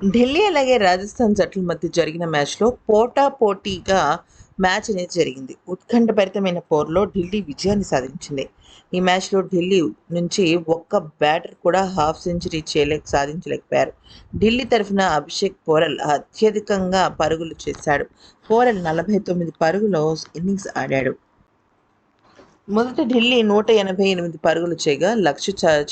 ఢిల్లీ అలాగే రాజస్థాన్ జట్ల మధ్య జరిగిన మ్యాచ్లో పోటా పోటీగా మ్యాచ్ అనేది జరిగింది. ఉత్కంఠభరితమైన పోరులో ఢిల్లీ విజయాన్ని సాధించింది. ఈ మ్యాచ్లో ఢిల్లీ నుంచి ఒక్క బ్యాటర్ కూడా హాఫ్ సెంచరీ చేయలేక సాధించలేకపోయారు. ఢిల్లీ తరఫున అభిషేక్ పోరల్ అత్యధికంగా పరుగులు చేశాడు. పోరల్ నలభై తొమ్మిది పరుగులో ఇన్నింగ్స్ ఆడాడు. మొదట ఢిల్లీ నూట ఎనభై ఎనిమిది పరుగులు చేయగా లక్ష్య చ-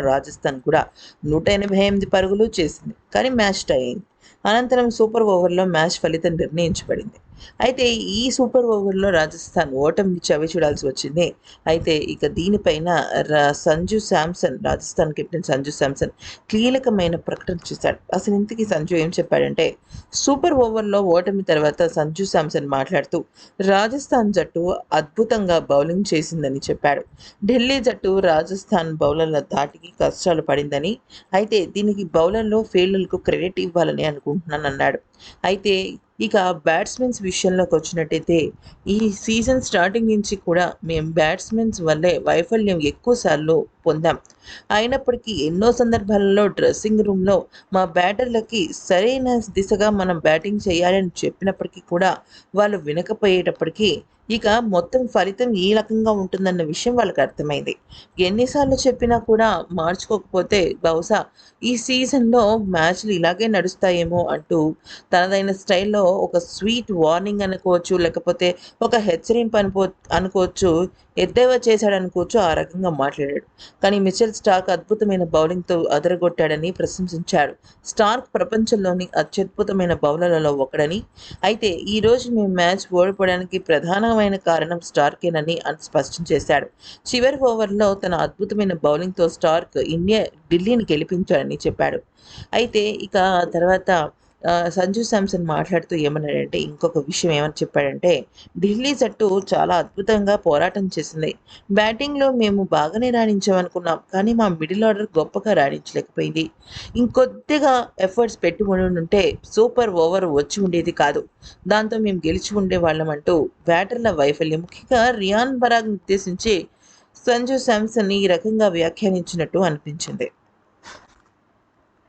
రాజస్థాన్ కూడా నూట ఎనభై ఎనిమిది పరుగులు చేసింది. కానీ మ్యాచ్ టై అయింది. అనంతరం సూపర్ ఓవర్లో మ్యాచ్ ఫలితం నిర్ణయించబడింది. అయితే ఈ సూపర్ ఓవర్లో రాజస్థాన్ ఓటమి చవి చూడాల్సి వచ్చింది. అయితే ఇక దీనిపైన సంజు శాంసన్ రాజస్థాన్ కెప్టెన్ సంజు శాంసన్ కీలకమైన ప్రకటన చేశాడు. అసలు ఇంతకీ సంజు ఏం చెప్పాడంటే సూపర్ ఓవర్లో ఓటమి తర్వాత సంజు శాంసన్ మాట్లాడుతూ రాజస్థాన్ జట్టు అద్భుతంగా బౌలింగ్ చేసిందని చెప్పాడు. ఢిల్లీ జట్టు రాజస్థాన్ బౌలర్ల ధాటికి కష్టాలు పడిందని అయితే దీనికి బౌలర్లు ఫీల్డర్లకు క్రెడిట్ ఇవ్వాలని అనుకుంటున్నాను అన్నాడు అయితే ఇక బ్యాట్స్మెన్స్ విషయంలోకి వచ్చినట్టయితే ఈ సీజన్ స్టార్టింగ్ నుంచి కూడా మేము బ్యాట్స్మెన్స్ వల్లే వైఫల్యం ఎక్కువసార్లు పొందాం. అయినప్పటికీ ఎన్నో సందర్భాలలో డ్రెస్సింగ్ రూమ్లో మా బ్యాటర్లకి సరైన దిశగా మనం బ్యాటింగ్ చేయాలని చెప్పినప్పటికీ కూడా వాళ్ళు వినకపోయేటప్పటికీ ఇక మొత్తం ఫలితం ఈ రకంగా ఉంటుందన్న విషయం వాళ్ళకి అర్థమైంది. ఎన్నిసార్లు చెప్పినా కూడా మార్చుకోకపోతే బహుశా ఈ సీజన్లో మ్యాచ్లు ఇలాగే నడుస్తాయేమో అంటూ తనదైన స్టైల్లో ఒక స్వీట్ వార్నింగ్ అనుకోవచ్చు లేకపోతే ఒక హెచ్చరింపు అనుకో అనుకోవచ్చు ఎద్దేవా చేశాడని కూర్చో ఆ రకంగా మాట్లాడాడు. కానీ మిచెల్ స్టార్క్ అద్భుతమైన బౌలింగ్తో అదరగొట్టాడని ప్రశంసించాడు. స్టార్క్ ప్రపంచంలోని అత్యద్భుతమైన బౌలర్లలో ఒకడని. అయితే ఈ రోజు మేము మ్యాచ్ ఓడిపోవడానికి ప్రధానమైన కారణం స్టార్కేనని అని స్పష్టం చేశాడు. చివరి ఓవర్లో తన అద్భుతమైన బౌలింగ్తో స్టార్క్ ఇండియా ఢిల్లీని గెలిపించాడని చెప్పాడు. అయితే ఇక తర్వాత సంజు శాంసన్ మాట్లాడుతూ ఏమన్నాడంటే ఇంకొక విషయం ఏమని చెప్పాడంటే ఢిల్లీ జట్టు చాలా అద్భుతంగా పోరాటం చేసింది. బ్యాటింగ్లో మేము బాగానే రాణించామనుకున్నాం కానీ మా మిడిల్ ఆర్డర్ గొప్పగా రాణించలేకపోయింది. ఇంకొద్దిగా ఎఫర్ట్స్ పెట్టుకుని ఉంటే సూపర్ ఓవర్ వచ్చి ఉండేది కాదు. దాంతో మేము గెలిచి ఉండేవాళ్ళం అంటూ బ్యాటర్ల వైఫల్యం. ముఖ్యంగా రియాన్ బరాగ్ ఉద్దేశించి సంజు శాంసన్ ఈ రకంగా వ్యాఖ్యానించినట్టు అనిపించింది.